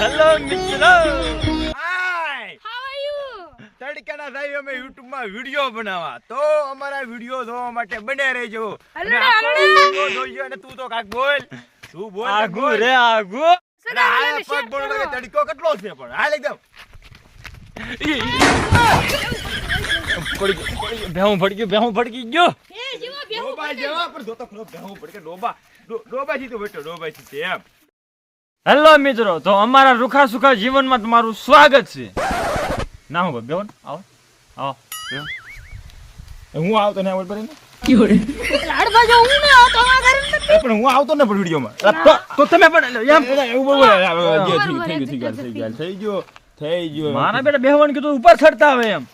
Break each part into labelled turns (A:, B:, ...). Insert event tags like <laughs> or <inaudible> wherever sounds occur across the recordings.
A: Hello મિત્રો હાય
B: How are you?
A: તડકાના થાય અમે YouTube માં વિડિયો બનાવવા. તો અમારા વિડિયો જોવા માટે બને રહેજો. અને આખો. જોઈજો અને તું તો કાક બોલ. તું બોલ
C: આગુ રે આગુ.
A: અરે આ પગ બોલો તડકો કેટલો છે પણ. હાલ એકદમ.
C: ભેહું ફડકી ગયો ભેહું ફડકી ગયો
B: એ જીવો બેહું
A: ડોબા જેવા પણ જોતો ખરો ડોબા એમ
C: હેલો મિત્રો તો અમારા રૂખા સુખા જીવનમાં તમારું સ્વાગત છે ના હું બેહો ને આવો આવો
A: હું આવતો ને આવડ પડે પણ હું આવતો ને પણ વિડીયોમાં
C: તો તમે પણ
A: એવું થઈ ગયું, થઈ ગયું, થઈ ગયું.
C: મારા બેટા બેહવાનું કીધું ઉપર ચડતા આવે એમ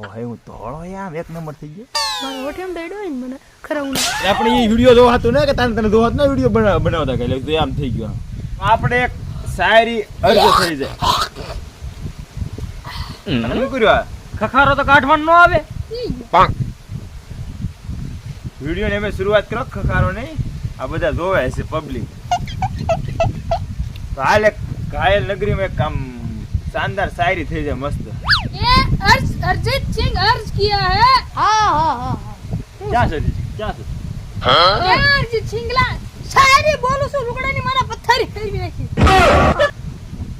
A: ઓહે હું ધોળો યાર એક નંબર થઈ ગયો.
B: મારો ઓઠેમ દેડો ને મને ખરા હું
A: આપણે એ વિડિયો જોવા હતો ને કે તને તને જોવા ના વિડિયો બનાવતા કે તો આમ થઈ ગયો. આપણે એક શાયરી અર્જ થઈ જાય. શું કર્યું
C: ખખારો તો કાઠવાન નો આવે.
A: પાંક વિડિયો ને અમે શરૂઆત કરો ખખારો ને આ બધા જોવે છે પબ્લિક હાલ એક ઘાયલ નગરીમાં એક આમ શાનદાર શાયરી થઈ જાય મસ્ત.
B: अरिजीत सिंह अर्ज किया है हाँ हाँ हाँ
C: ક્યાં છે હજી? ક્યાં છે
B: हाँ अरिजीत सिंगला शायरी बोलूं છું લુગડાની મારા પથ્થરી ફેરવી નાખી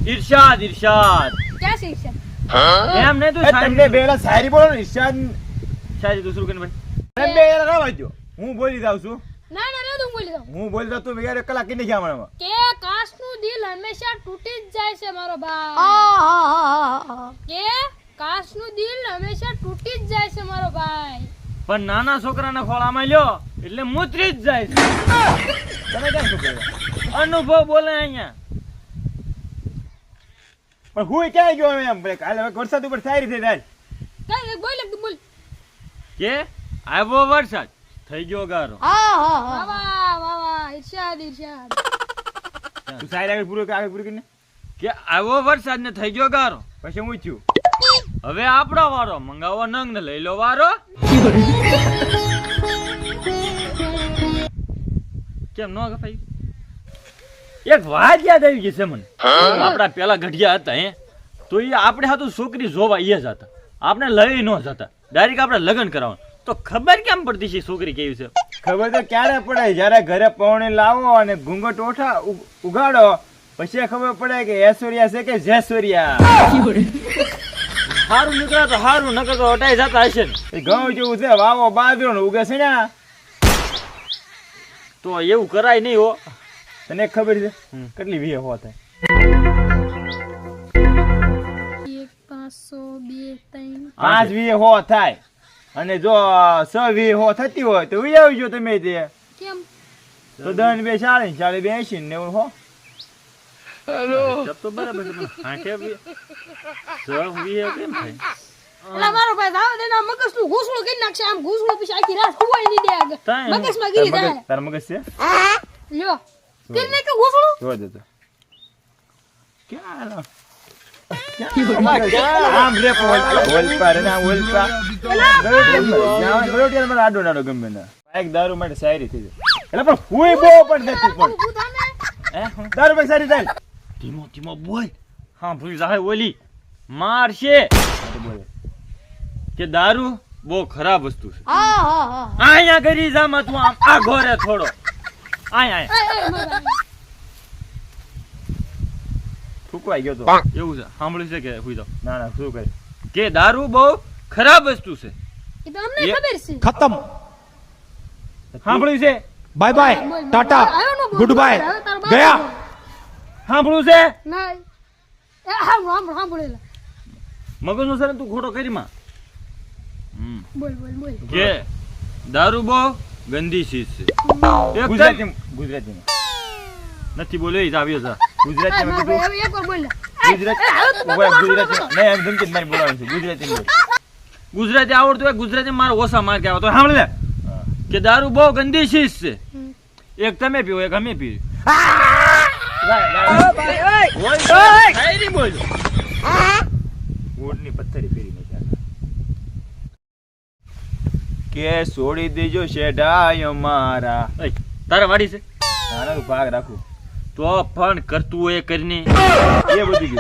C: ઈર્ષાદ ઈર્ષાદ
B: ક્યાં છે ઈર્ષા?
C: એમ નહીં તું
A: એ તમને બે વાર શાયરી બોલો ને ઈશાન
C: શાયરી તું શરૂ કરીને ભાઈ
A: તમે બે વાર ના વાંચો હું બોલી જાઉં છું
B: ના ના ના તું બોલી દઉં
A: હું બોલી જાઉં તું યાર કલાક કિને ગયા મને
B: કે કાશનું દિલ હંમેશા તૂટી જ જાય છે મારો ભાઈ કે કાશનું દિલ હંમેશા તૂટી જ જાય છે મારો ભાઈ.
C: પણ નાના છોકરાના ખોળામાં લ્યો એટલે મૂતરી જ જાય છે.
A: તમે કેમ શું
C: અનુભવ બોલે અહીંયા.
A: પણ હું ક્યાં ગયો એમ? કાલે હવે વરસાદ ઉપર સારી થઈ જાય.
B: કઈ બોલ બોલ.
C: કે? આવ્યો વરસાદ? થઈ ગયો ગારો.
B: હા વાહ વાહ વાહ. ઈર્ષાદ ઈર્ષાદ
A: તું શાયરી આગળ પૂરો આગળ પૂરી કરીને
C: કે આવ્યો વરસાદ ને થઈ ગયો ગારો?
A: પછી હું થયું
C: હવે આપણો વારો મંગાવો નંગ ને લઈ લો વારો. કેમ નો કપાઈ એક વાત યાદ આવી ગઈ છે મને. આપડા પેલા ગઢિયા હતા હે. તો એ આપણે હાથું છોકરી જોવા એ જ હતા. આપણે લઈ ન જતા. ડાયરેક્ટ આપણે લગ્ન કરાવવાનું. તો ખબર કેમ પડતી છે છોકરી કેવી છે?
A: ખબર તો ક્યારે પડે જ્યારે ઘરે પહોણે લાવો અને ઘૂંઘટ ઓઠા ઉગાડો પછી ખબર પડે કે ઐશ્વર્યા છે કે જૈશ્વર્યા. <laughs>
C: સારું નીકળે તો સારું નકર તો હટાઈ જતા હશે ને.
A: ઘઉં જેવું છે વાવો બાજરો ને ઉગે છે ને
C: તો એવું કરાય નહીં હો.
A: તને ખબર છે. કેટલી વીએ હો થાય? પાંચ વીએ હો થાય. અને જો છ વીએ હો થતી હોય તો વી આવજો તમે તે.
B: કેમ?
A: તો દન બે ચાલીસ ચાલીસ બે એસી ને નેવું હો.
C: જબ તો બરાબર છે હાંકે બી જળ વીએ કેમ થાય
B: એલા મારો ભાઈ દાવ દેના મગજનું ઘૂસણું કરી નાખશે આમ ઘૂસણું પછી આખી રાત સુવાય નહીં દે આગળ
C: તાય.
B: મગજમાં
A: તાર
B: ગીરી
A: મગજ
B: જાય
A: તાર મગજ છે
B: લ્યો કરી નાખ્યું ઘૂસણું
A: જોવા દેતો ક્યાં આમ લે ઓલપા રે ના ઓલપા ગરોટિયા મને આડો નાડો ગમે એક દારૂ માટે શાયરી થઈ જાય એટલે પણ હું બહુ પણ નથી પણ
B: ને.
C: હે હું
A: દારૂ પણ સારી થાય
C: ધીમો ધીમો બોલ. હા ભૂલ જાય ઓલી. મારશે. કે દારૂ બહુ ખરાબ વસ્તુ છે. અહીંયા કરી જામાં તું આમ આ ઘોરે થોડો. આય
A: ફૂકવાઈ ગયો તો.
C: એવું છે. સાંભળ્યું છે કે હુઈ જાવ
A: ના ના શું કરે?
C: કે દારૂ બહુ ખરાબ વસ્તુ છે.
B: છે.
D: ખતમ.
A: સાંભળ્યું છે.
D: Bye
B: bye. Tata. Good
D: bye
B: ગયા.
C: સાંભળ્યું છે?
B: ના એ હામ હામ બોલેલા
C: મગજનો સર તું ખોટો કરી માં.
B: બોલ બોલ બોલ.
C: જે દારૂ બો ગંદી ચીજ છે.
A: ગુજરાતી ગુજરાતી
C: નથી બોલ્યો ઈ જ આવ્યો છે.
B: ગુજરાતી
A: ગુજરાતીમાં કીધું.
B: એક વાર બોલ.
A: ગુજરાતી
B: એ, હવે તું
A: ઊભા,
B: બોલ, બોલ,
A: ગુજરાતી નહીં એમ ધમકી મારી બોલાવાનું છે. ગુજરાતી
C: ગુજરાતી આવડતું હોય ગુજરાતી મારો ઓછા માર્ક આવતો તો લે. કે દારૂ બહુ ગંદી ચીજ છે. એક તમે પીવો એક અમે પીવી
A: કે છોડી દેજો શેઢાય અમારા.
C: તારે વાડી છે?
A: નાના ભાગ રાખું.
C: તો પણ કરતું હોય એ કરીને.
A: એ બધું.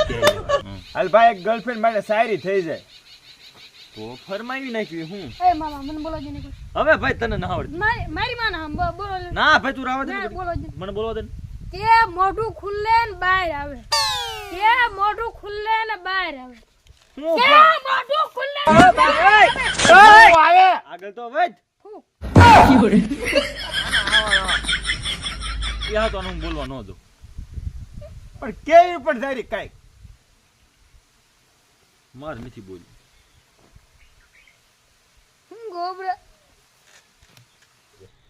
A: હાલ ભાઈ એક ગર્લફ્રેન્ડ માટે શાયરી થઈ જાય.
C: તો ફરમાવી નાખ્યું હું.
B: એ મામા મને બોલો
C: હવે ભાઈ તને ના આવડે.
B: મારી મારી માં ના બોલો
C: ના ભાઈ તું રાવા દે
B: ના, બોલો જ.
C: મને બોલવા દે.
B: તે મોઢું ખુલ્લે ને બહાર આવે. તે મોઢું ખુલ્લે ને બહાર આવે.
C: હું
B: તે મોઢું ખુલ્લે આવે.
C: આગળ તો વધ.
B: હું?
C: તો બોલવા ન દઉં
A: પણ કેવી પણ શાયરી કાંઈક.
C: માર નથી બોલ્યું
B: હું ગોબરા?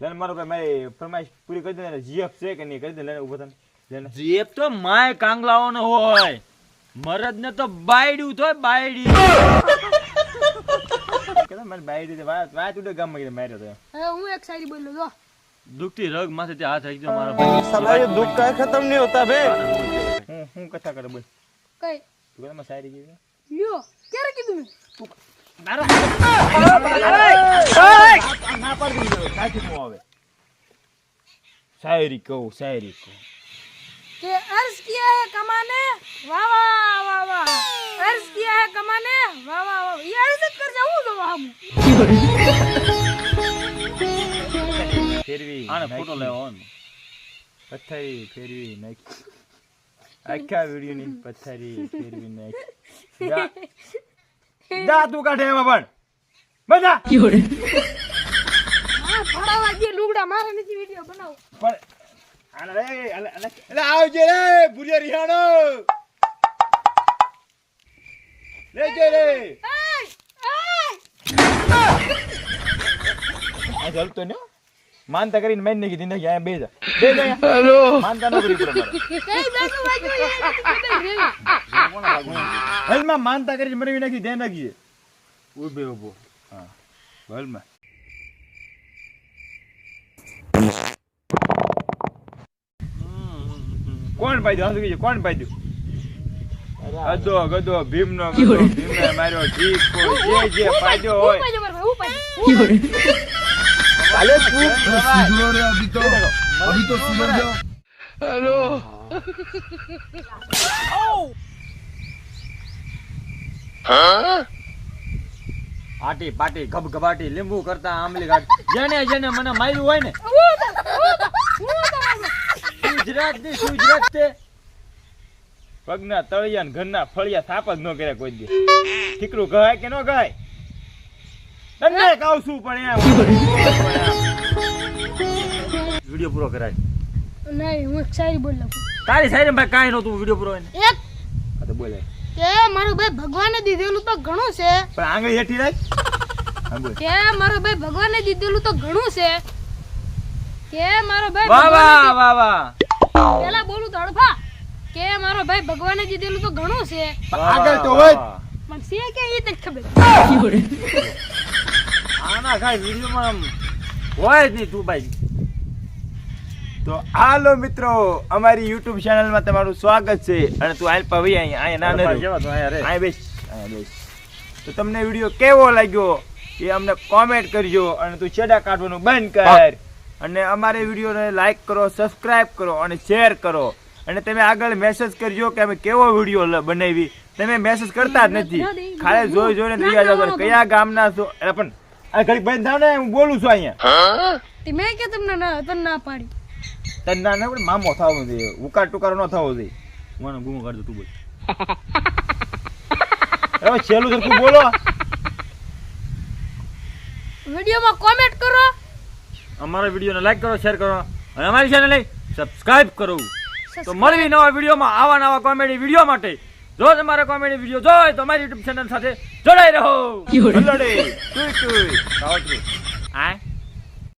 A: લઈને મારો કે મેં ફરમાઈશ પૂરી કરી દે જીએફ છે કે નહીં કરી દે લઈને ઊભો થાય લઈને
C: જીએફ તો માય કાંગલાઓનો હોય મરદ ને તો બાયડ્યું તો બાયડી
A: કેતા મારી બાયડી વાત વાત ઉડે ગામમાં ગઈ માર્યો તો
B: હું એક સારી બોલું જો
C: દુખતી રગ માથે તે હાથ રાખજો મારા ભાઈ
D: સાલા દુખ કાય ખતમ નહીં હોતા બે
A: હું હું કથા કરે બોલ
B: કઈ
A: તું કેતા સારી કીધી
B: લ્યો ક્યારે કીધું મેં
A: તું મારા કાઠીમાં આવે? શાયરી કહું શાયરી કહું.
B: કે અર્શ કિયા હે કમાને? વાહ વાહ વાહ વાહ. અર્શ કિયા હે કમાને? વાહ વાહ વાહ. ઈ અર્શ કર જાઉં તો હમ?
A: ફેરવી
C: આને ફોટો લેવો
A: પથારી ફેરવી નાખી. આખા વિડિયો ની પથારી ફેરવી નાખી. દા <laughs> તું કાઢે એમાં પણ. બધા
B: બનાવવા દે લુગડા મારે નથી વિડિયો બનાવ.
A: પણ આને રે એટલે આવજે રે ભૂરિયા રિહાણો. લે
B: જે રે
A: આ માનતા કરીને મેં નહીં
D: કીધી
A: માનતા કરીને મને નાખી ધ્યાન રાખીએ. ઉભે ઊભો. હા. હલમાં. કોણ પાડ્યું? હસુ કોણ પાડ્યું? અદો ગદો ભીમનો ગદો ભીમને માર્યો. ઠીક કોઈ જે જે પાડ્યો? હોય.
B: અલે તું. સુધરો રે
A: અભી તો.
D: અભી તો સુધર જાઓ હેલો. હા?
C: આટી પાટી ગબગબાટી લીંબુ કરતા આમલી ગાટ જેને જેને મને માર્યું હોય ને ગુજરાતની ગુજરાત છે.
A: પગના તળિયા ને ઘરના ફળિયા થાપ જ ન કર્યા કોઈ દી ઠીકરું કહાય કે ન કહાય તને કહું છું પણ એમ.
C: વીડિયો પૂરો કરાય.
B: નહીં હું એક શાયરી બોલ લઉં.
C: તારી સાઈડ ભાઈ કાંઈ નહોતું વીડિયો પૂરો
B: એક
A: આ તો બોલે.
B: કે મારો ભાઈ ભગવાને દીધેલું તો ઘણું છે.
A: પણ આંગળી હેઠી રાખ.
B: કે મારો ભાઈ ભગવાને દીધેલું તો ઘણું છે. કે મારો ભાઈ
C: વાહ વાહ વાહ વાહ.
B: પેલા બોલું તો હડફા. કે મારો ભાઈ ભગવાને દીધેલું તો ઘણું છે.
A: આગળ તો હોય
B: પણ છે કે એ જ ખબર?
C: આના ખાઈ વિડીયોમાં હોય જ નહીં તું ભાઈ.
A: તો હાલો મિત્રો અમારી યુટ્યુબ ચેનલમાં તમારું સ્વાગત છે અને તું હાલ પવી અહીંયા અહીંયા ના
C: ના તું અહીંયા
A: બેસ અહીંયા બેસ. તો તમને વીડિયો કેવો લાગ્યો એ અમને કોમેન્ટ કરજો અને તું છેડા કાઢવાનું બંધ કર. અને અમારે વિડીયોને લાઈક કરો સબસ્ક્રાઇબ કરો અને શેર કરો. અને તમે આગળ મેસેજ કરજો કે અમે કેવો વીડિયો બનાવી. તમે મેસેજ કરતા જ નથી. ખાલી જોઈ જોઈને તૈયાર જાવ કયા ગામના છો? પણ આ ઘડી બંધ થાવ ને હું બોલું છું અહીંયા.
B: મેં કે તમને ના તને ના પાડી.
A: તને ના ના મામો થવો જોઈએ ઉકાર ટુકારો ન થવો જોઈએ
C: મને ગુમો દઉં તું બોલ.
A: હવે છેલ્લું સરખું બોલો.
B: વિડીયોમાં કોમેન્ટ કરો.
C: અમારા વિડીયોને લાઈક કરો શેર કરો અને અમારી ચેનલને સબસ્ક્રાઇબ કરો. તો મળવી નવા વિડીયોમાં આવા નવા કોમેડી વીડિયો માટે. જો તમારા કોમેડી વીડિયો જોય તો અમારી યુટ્યુબ ચેનલ સાથે જોડાઈ રહો. <laughs> આ